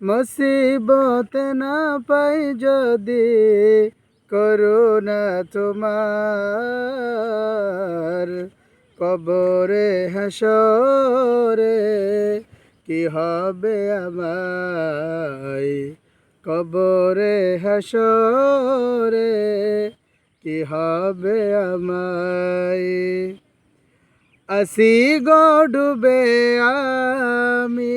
মুসিবত না পাই যদি করুণা তোমার কবরে হাসরে কি হবে আমায় কবরে হাসরে কি হবে আমায় আসি গো ডুবে আমি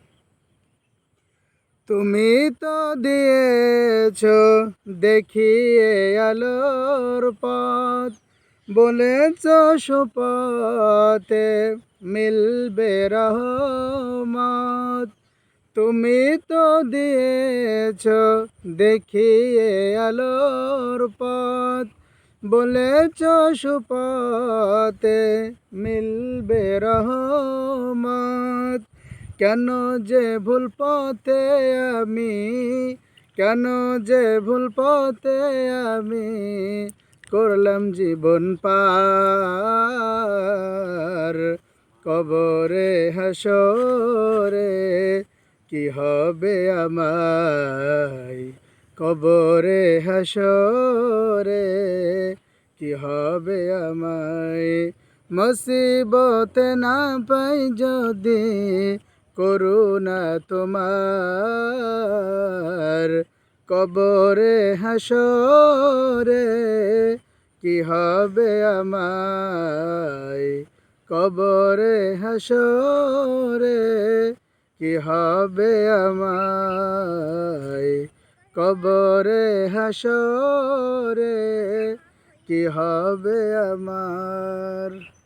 তুমি তো দিয়েছ দেখিয়ে আলোর পথ। বলেছ সুপথে মিলবে রহমত। তুমি তো দিয়েছ দেখিয়ে আলোর পথ। বলেছ সুপথে মিলবে রহমত। কেন যে ভুল পথে আমি? কেন যে ভুল পথে আমি করলাম জীবন পার? কবরে, হাসরে কি হবে আমায়? কবরে, হাসরে কি হবে আমায়? মুসিবত না পাই যদি করুণা তোমার। কবরে, হাসরে কি হবে আমায়? কবরে, হাসরে কি হবে আমায়? কবরে, হাসরে কি হবে আমার?